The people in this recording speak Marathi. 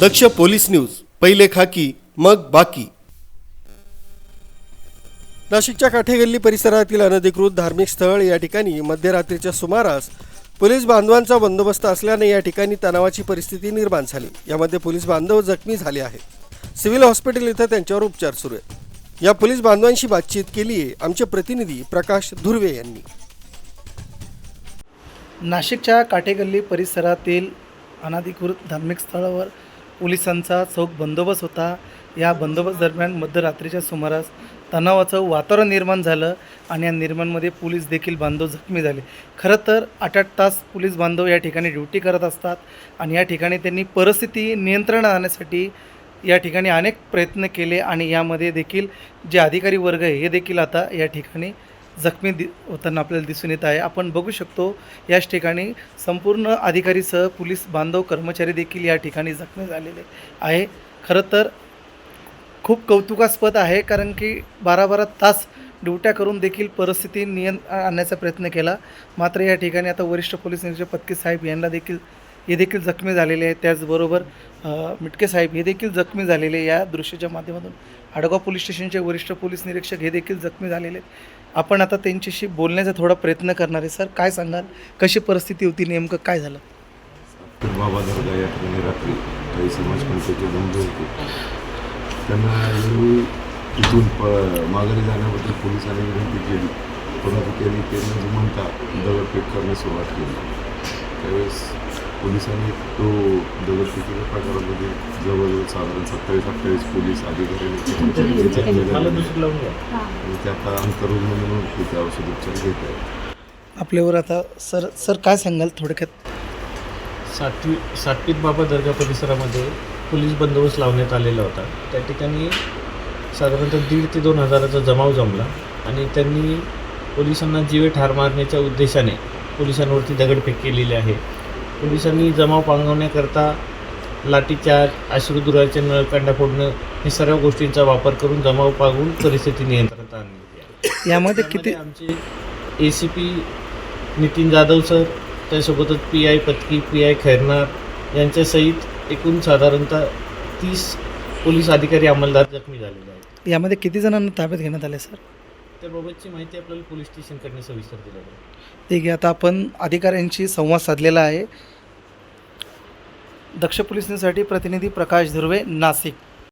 दक्ष पोलीस न्यूज पहिले खाकी मग बाकी. नाशिकच्या काठेगल्ली परिसरातील अनधिकृत धार्मिक स्थळ या ठिकाणी मध्यरात्रीच्या सुमारास पोलीस बांधवांचा बंदोबस्त असल्याने या ठिकाणी तणावाची परिस्थिती निर्माण झाली. यामध्ये पोलीस बांधव जखमी झाले आहेत. सिव्हिल हॉस्पिटल इथं त्यांच्यावर उपचार सुरू आहेत. या पोलीस बांधवांशी बातचीत केली आहे आमचे प्रतिनिधी प्रकाश धुर्वे यांनी. नाशिकच्या काठेगल्ली परिसरातील अनधिकृत धार्मिक स्थळावर पोलिसांचा चौक बंदोबस्त होता. या बंदोबस्त दरम्यान मध्यरात्रीच्या सुमारास तणावाचं वातावरण निर्माण झालं आणि या निर्माणमध्ये पोलीस देखील बांधव जखमी झाले. खरं तर आठ आठ तास पोलीस बांधव या ठिकाणी ड्युटी करत असतात आणि या ठिकाणी त्यांनी परिस्थिती नियंत्रणात आणण्यासाठी या ठिकाणी अनेक प्रयत्न केले आणि यामध्ये देखील जे अधिकारी वर्ग आहे हे देखील आता या ठिकाणी जखमी दि होताना आपल्याला दिसून येत आहे. आपण बघू शकतो याच ठिकाणी संपूर्ण अधिकारीसह पोलीस बांधव कर्मचारी देखील या ठिकाणी जखमी झालेले आहे. खरं तर खूप कौतुकास्पद आहे कारण की बारा बारा तास ड्युट्या करून देखील परिस्थिती नियंत आणण्याचा प्रयत्न केला. मात्र या ठिकाणी आता वरिष्ठ पोलीस निरीक्षक पत्के साहेब यांना देखील हे देखील जखमी झालेले आहेत त्याचबरोबर मिटके साहेब हे देखील जखमी झालेले या दृश्याच्या माध्यमातून. हाडगाव पोलीस स्टेशनचे वरिष्ठ पोलीस निरीक्षक हे देखील जखमी झालेले आहेत. आपण आता त्यांच्याशी बोलण्याचा थोडा प्रयत्न करणार आहे. सर काय सांगाल? कशी परिस्थिती होती? नेमकं काय झालं? बाबा दर्गा या ठिकाणी रात्री काही समाज बंद होते. त्यांना यांनी इथून प माघारी जाण्याबद्दल पोलिसांनी विनंती केली. परंतु त्यांनी त्यांना न दगडफेक करण्यास सुरुवात केली. त्यावेळेस पोलिसांनी तो दगडफेकीच्या प्रकारामध्ये जवळजवळ साधारण सत्तावीस अठ्ठावीस पोलीस अधिकारी ते आता अंतरुग्ण म्हणून तिथे औषधोपचार घेत आहेत. आपल्यावर आता सर सर काय सांगाल थोडक्यात? सातवी सातवीत बाबा दर्गा परिसरामध्ये पोलीस बंदोबस्त लावण्यात आलेला होता. त्या ठिकाणी साधारणतः दीड ते दोन हजाराचा जमाव जमला आणि त्यांनी पोलिसांना जीवे ठार मारण्याच्या उद्देशाने पोलिसांवरती दगडफेक केलेली आहे. पोलिसांनी जमाव पांगवण्याकरता लाठीचार्ज अश्रुधुराचे नळकांडा फोडणं हे सर्व गोष्टींचा वापर करून जमाव पांगवून परिस्थिती नियंत्रणात आणली यामध्ये किती आमचे A C P Nitin Jadhav sir त्यासोबतच P I Patki P I Khairnar यांच्यासहित एकूण साधारणतः तीस पोलीस अधिकारी अंमलदार जखमी झालेले आहेत. यामध्ये किती जणांना ताब्यात घेण्यात आले सर? त्याबाबतची माहिती आपल्याला पोलीस स्टेशनकडनं सविस्तर दिली जाईल ठीक आहे आता आपण अधिकाऱ्यांशी संवाद साधलेला आहे. दक्ष पोलिसांसाठी प्रतिनिधी प्रकाश धुर्वे नाशिक.